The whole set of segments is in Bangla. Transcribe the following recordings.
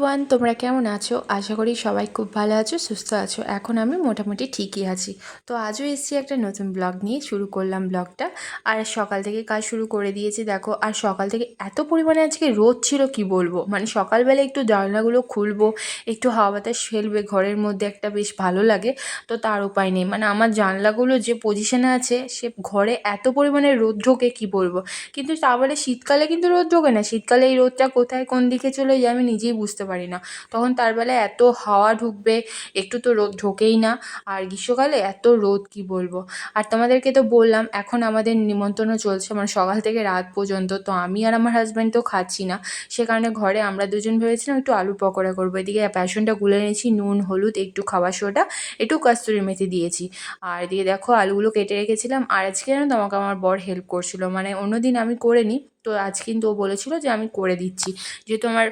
এভরিওয়ান তোমরা কেমন আছো? আশা করি সবাই খুব ভালো আছো, সুস্থ আছো। এখন আমি মোটামুটি ঠিকই আছি। তো আজও এসেছি একটা নতুন ব্লগ নিয়ে, শুরু করলাম ব্লগটা। আর সকাল থেকে কাজ শুরু করে দিয়েছি, দেখো। আর সকাল থেকে এত পরিমাণে আজকে রোদ ছিল, কি বলব? মানে সকালবেলা একটু জানলাগুলো খুলবো, একটু হাওয়া বাতাস ফেলবে, ঘরের মধ্যে একটা বেশ ভালো লাগে, তো তার উপায় নেই। মানে আমার জানলাগুলো যে পজিশনে আছে, সে ঘরে এত পরিমাণে রোদ ঢোকে, কি বলব? কিন্তু তা বলে শীতকালে কিন্তু রোদ ঢোকে না। শীতকালে এই রোদটা কোথায়, কোন দিকে চলে যায়, আমি নিজেই বুঝতে পারি না। তখন তার বেলায় এত হাওয়া ঢুকবে, একটু তো রোদ ঢোকেই না। আর গ্রীষ্মকালে এত রোদ, কি বলব? আর তোমাদেরকে তো বললাম, এখন আমাদের নিমন্ত্রণ চলছে মানে সকাল থেকে রাত পর্যন্ত। তো আমি আর আমার হাজব্যান্ড তো খাচ্ছি না। সে কারণে ঘরে আমরা দুজন ভেবেছিলাম একটু আলু পকোড়া করব। এদিকে প্যাশনটা গুলে নিয়েছি নুন, হলুদ, একটু খাবার সোডা, একটু কাস্তুরি মেথি দিয়েছি। আর এদিকে দেখো আলুগুলো কেটে রেখেছিলাম। আর আজকে যেন তোমাকে আমার বর হেল্প করছিল। মানে অন্যদিন আমি করে নিই তো আজ কিন্তু ও বলেছিল যে আমি করে দিচ্ছি। যেহেতু আমার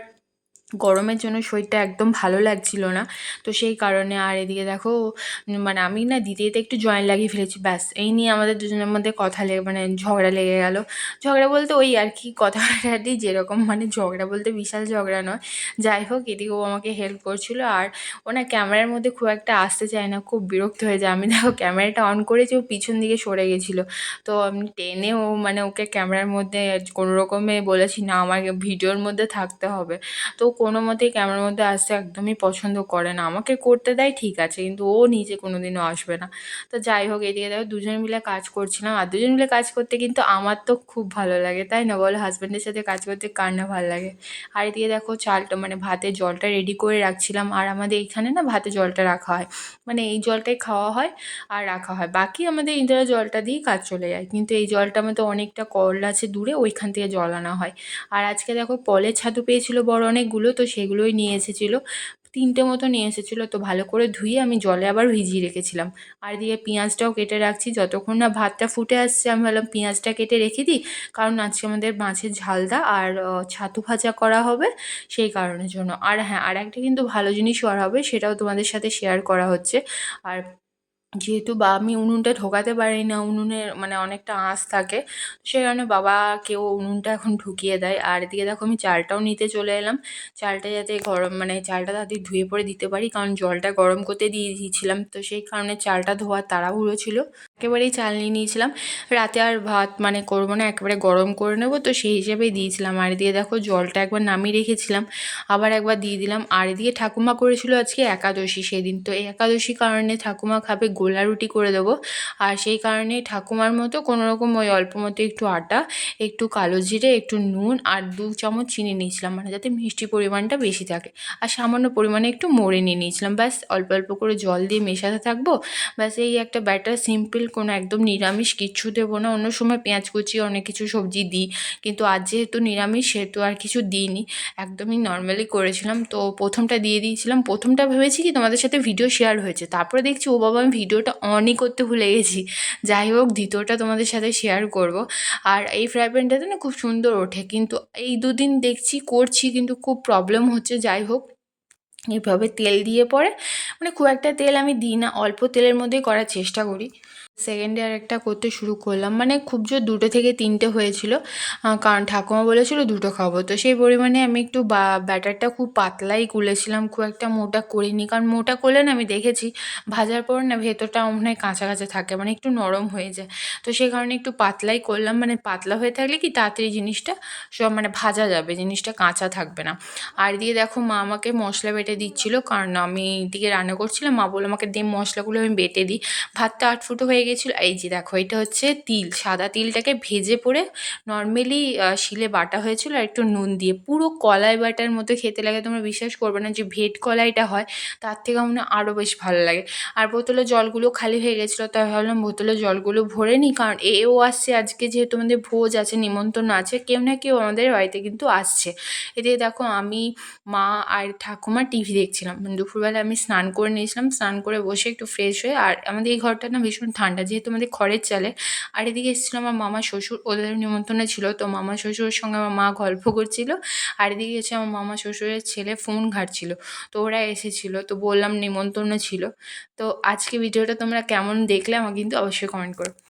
গরমের জন্য শরীরটা একদম ভালো লাগছিল না। তো সেই কারণে আর এদিকে দেখো মানে আমি না দিতে দিতে একটু জয়েন লাগিয়ে ফেলেছি, ব্যাস। এই নিয়ে আমাদের দুজনের মধ্যে কথা লেগে মানে ঝগড়া লেগে গেল। ঝগড়া বলতে ওই আর কি কথাটাটি যেরকম মানে ঝগড়া বলতে বিশাল ঝগড়া নয়। যাই হোক, এদিকে ও আমাকে হেল্প করছিল আর ও না ক্যামেরার মধ্যে খুব একটা আসতে চায় না, খুব বিরক্ত হয়ে যায়। আমি দেখো ক্যামেরাটা অন করেছি, ও পিছন দিকে সরে গেছিল। তো আমি টেনে ও মানে ওকে ক্যামেরার মধ্যে কোনো রকমে বলেছি, না, আমাকে ভিডিওর মধ্যে থাকতে হবে। তো কোনো মতেই ক্যামেরার মধ্যে আসতে একদমই পছন্দ করে না। আমাকে করতে দেয়, ঠিক আছে, কিন্তু ও নিজে কোনো দিনও আসবে না। তো যাই হোক, এদিকে দেখো, দুজন মিলে কাজ করছিলাম। আর দুজন মিলে কাজ করতে কিন্তু আমার তো খুব ভালো লাগে, তাই না বলো? হাজব্যান্ডের সাথে কাজ করতে কার না ভালো লাগে। আর এদিকে দেখো, চালটা মানে ভাতের জলটা রেডি করে রাখছিলাম। আর আমাদের এখানে না ভাতে জলটা রাখা হয়। মানে এই জলটাই খাওয়া হয় আর রাখা হয়। বাকি আমাদের ইন্দিরা জলটা দিয়েই কাজ চলে যায়। কিন্তু এই জলটা মতো অনেকটা কল আছে দূরে, ওইখান থেকে জল আনা হয়। আর আজকে দেখো কলের ছাতু পেয়েছিল বড় অনেকগুলো। তো সেগুলোই নিয়ে এসেছিল। তিনটে মতো নিয়ে এসেছিল, তো ভালো করে ধুয়ে আমি জলে আবার ভিজিয়ে রেখেছিলাম। আর দিয়ে পেঁয়াজটাও কেটে রাখছি, যতক্ষণ না ভাতটা ফুটে আসছে, আমি ভাবলাম পেঁয়াজটা কেটে রেখে দিই, কারণ আজকে আমাদের মাছের ঝালদা আর ছাতু ভাজা করা হবে সেই কারণের জন্য। আর হ্যাঁ আর একটা কিন্তু ভালো জিনিস করা হবে, সেটাও তোমাদের সাথে শেয়ার করা হচ্ছে। আর যেহেতু বা আমি উনুনটা ঢোকাতে পারি না, উনুনের মানে অনেকটা আঁচ থাকে, সেই কারণে বাবা কেউ উনুনটা এখন ঢুকিয়ে দেয়। আর এদিকে দেখো আমি চালটাও নিতে চলে এলাম। চালটা যাতে গরম মানে চালটা তাড়াতাড়ি ধুয়ে পরে দিতে পারি, কারণ জলটা গরম করতে দিয়ে দিয়েছিলাম। তো সেই কারণে চালটা ধোয়ার তাড়াহুড়ো ছিল। একেবারেই চাল নিয়ে নিয়েছিলাম। রাতে আর ভাত মানে করব না, একেবারে গরম করে নেব। তো সেই হিসেবেই দিয়েছিলাম। আর দিয়ে দেখো জলটা একবার নামিয়ে রেখেছিলাম, আবার একবার দিয়ে দিলাম। আর এদিকে ঠাকুমা করেছিল আজকে একাদশী সেদিন। তো একাদশী কারণে ঠাকুমা খাবে গোলা রুটি করে দেবো। আর সেই কারণে ঠাকুমার মতো কোনো রকম ওই অল্প মতো একটু আটা, একটু কালো জিরে, একটু নুন আর দু চামচ চিনি নিয়েছিলাম মানে যাতে মিষ্টি পরিমাণটা বেশি থাকে। আর সামান্য পরিমাণে একটু মোড়ে নিয়ে নিয়েছিলাম। ব্যাস অল্প অল্প করে জল দিয়ে মেশাতে থাকব। ব্যাস এই একটা ব্যাটার সিম্পল কোনো একদম নিরামিষ কিচ্ছু দেবো না। অন্য সময় পেঁয়াজ কুচি, অনেক কিছু সবজি দিই। কিন্তু আজ যেহেতু নিরামিষ, সেহেতু আর কিছু দিইনি। একদমই নর্মালি করেছিলাম। তো প্রথমটা দিয়ে দিয়েছিলাম। প্রথমটা ভেবেছি কি তোমাদের সাথে ভিডিও শেয়ার হয়েছে। তারপরে দেখছি, ও বাবা আমি ভিডিওটা অনই করতে ভুলে গেছি। যাই হোক, দ্বিতীয়টা তোমাদের সাথে শেয়ার করব। আর এই ফ্রাই প্যানটাতে না খুব সুন্দর ওঠে। কিন্তু এই দুদিন দেখছি, করছি, কিন্তু খুব প্রবলেম হচ্ছে। যাই হোক, এভাবে তেল দিয়ে পরে মানে খুব একটা তেল আমি দিই না। অল্প তেলের মধ্যেই করার চেষ্টা করি। সেকেন্ডে আর একটা করতে শুরু করলাম। মানে খুব জোর দুটো থেকে তিনটে হয়েছিল। কারণ ঠাকুমা বলেছিল দুটো খাব। তো সেই পরিমাণে আমি একটু বা, ব্যাটারটা খুব পাতলাই গুলেছিলাম খুব একটা মোটা করিনি। কারণ মোটা করলে না আমি দেখেছি, ভাজার পর না ভেতরটা মনে হয় কাঁচা কাঁচা থাকে মানে একটু নরম হয়ে যায়। তো সেই কারণে একটু পাতলাই করলাম। মানে পাতলা হয়ে থাকলে কি তাড়াতাড়ি জিনিসটা সব মানে ভাজা যাবে, জিনিসটা কাঁচা থাকবে না। আর দিয়ে দেখো মা আমাকে মশলা বেটে দিচ্ছিল। কারণ আমি দিকে রান্না করছিলাম, মা বলে আমাকে দিয়ে মশলাগুলো আমি বেটে দিই। ভাতটা আটফুটো হয়ে গেছিল এই যে দেখো, এটা হচ্ছে তিল। সাদা তিলটাকে ভেজে পড়ে নর্মালি শিলে বাটা হয়েছিল আর একটু নুন দিয়ে। পুরো কলাই বাটার মতো খেতে লাগে, তোমরা বিশ্বাস করবে না যে ভেট কলাইটা হয়, তার থেকে মনে আরও বেশ ভালো লাগে। আর বোতলের জলগুলো খালি হয়ে গেছিল, তাই ভাবলাম বোতলের জলগুলো ভরে নিই, কারণ এও আসছে আজকে, যেহেতু আমাদের ভোজ আছে, নিমন্ত্রণ আছে, কেউ না কেউ আমাদের বাড়িতে কিন্তু আসছে। এদিকে দেখো, আমি, মা আর ঠাকুমা টিভি দেখছিলাম। দুপুরবেলা আমি স্নান করে নিয়েছিলাম, স্নান করে বসে একটু ফ্রেশ হয়ে, আর আমাদের এই ঘরটা না ভীষণ ঠান্ডা যেহেতু আমাদের খড়ের চালে। আর এদিকে এসেছিল আমার মামা শ্বশুর, ওদের নিমন্ত্রণে ছিল তো মামা শ্বশুরের সঙ্গে আমার মা গল্প করছিল। আর এদিকে এসে আমার মামা শ্বশুরের ছেলে ফোন ঘাটছিল। তো ওরা এসেছিল, তো বললাম নিমন্ত্রণ ছিল। তো আজকে ভিডিওটা তোমরা কেমন দেখলে আমাকে কিন্তু অবশ্যই কমেন্ট করো।